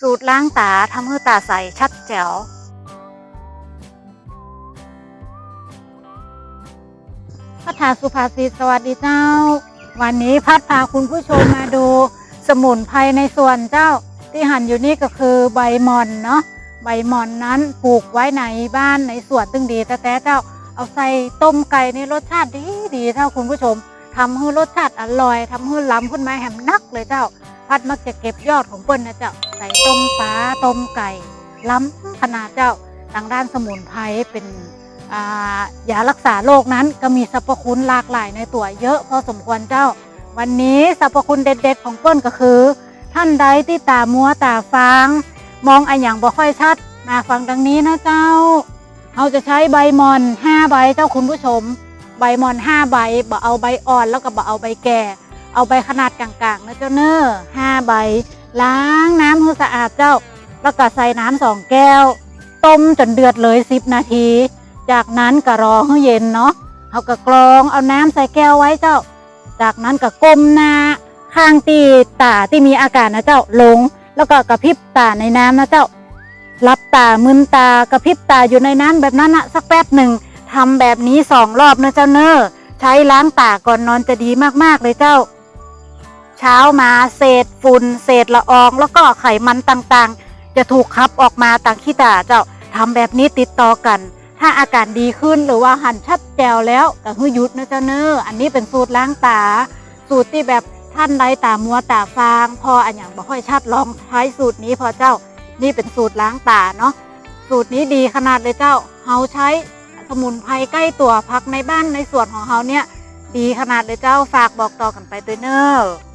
สูตรล้างตาทำให้ตาใสชัดแจ๋ว พัฒนาสุภาษิตสวัสดีเจ้า วันนี้พัดพาคุณผู้ชมมาดูสมุนไพรในส่วนเจ้าที่หั่นอยู่นี่ก็คือใบหมอนเนาะใบหมอนนั้นปลูกไว้ในบ้านในสวนตึงดีแต่แต่เจ้าเอาใส่ต้มไก่ในรสชาติดีดีเท่าคุณผู้ชมทำให้รสชาติอร่อยทำให้ล้ำขึ้นมาแหมนักเลยเจ้า พัดมักจะเก็บยอดของเปิ้ลนะเจ้าใส่ต้มปลาต้มไก่ ล้ำขนาดเจ้าทางด้านสมุนไพรเป็นายารักษาโรคนั้นก็มีสรรพคุณหลากหลายในตัวเยอะพอสมควรเจ้า วันนี้สรรพคุณเด็ด ๆ ของเปิ้ลก็คือ ท่านใดที่ตามัวตาฟางมองอันอย่างบ่ค่อยชัดมาฟังดังนี้นะเจ้าเราจะใช้ใบมอนห้าใบเจ้าคุณผู้ชม ใบมอนห้าใบบ่เอาใบอ่อนแล้วก็บ่เอาใบแก่ เอาใบขนาดกลางๆนะเจ้าเนอ้อห้าใบ ล้างน้ำให้สะอาดเจ้า แล้วก็ใส่น้ำสองแก้ว ต้มจนเดือดเลยสิบนาที จากนั้นก็รอให้เย็นเนาะเอากระกรองเอาน้ำใส่แก้วไว้เจ้า จากนั้นก็ก้มหน้าข้างตีตาที่มีอาการนะเจ้าลง แล้วก็กระพริบตาในน้ำนะเจ้ารับตามึนตากระพริบตาอยู่ในน้ำแบบนั้นนะสักแป๊บหนึ่งทำแบบนี้สองรอบนะเจ้าเนอ้อใช้ล้างตาก่อนนอนจะดีมากๆเลยเจ้า เช้ามาเศษฝุ่นเศษละออง แล้วก็ไขมันต่างๆ จะถูกขับออกมาต่างขี้ตาเจ้าทำแบบนี้ติดต่อกัน ถ้าอาการดีขึ้นหรือว่าหันชัดแจวแล้วก็คือหยุดนะเจ้าเนอ้ออันนี้เป็นสูตรล้างตา สูตรที่แบบท่านใดตามัวตาฟาง พออันอย่างบ่ค่อยชัดลองใช้สูตรนี้พอเจ้านี่เป็นสูตรล้างตาเนาะสูตรนี้ดีขนาดเลยเจ้าเฮาใช้สมุนไพรใกล้ตัวพักในบ้านในสวนของเฮาเนี่ย ดีขนาดเลยเจ้าฝากบอกต่อกันไปตัวเนอ้อ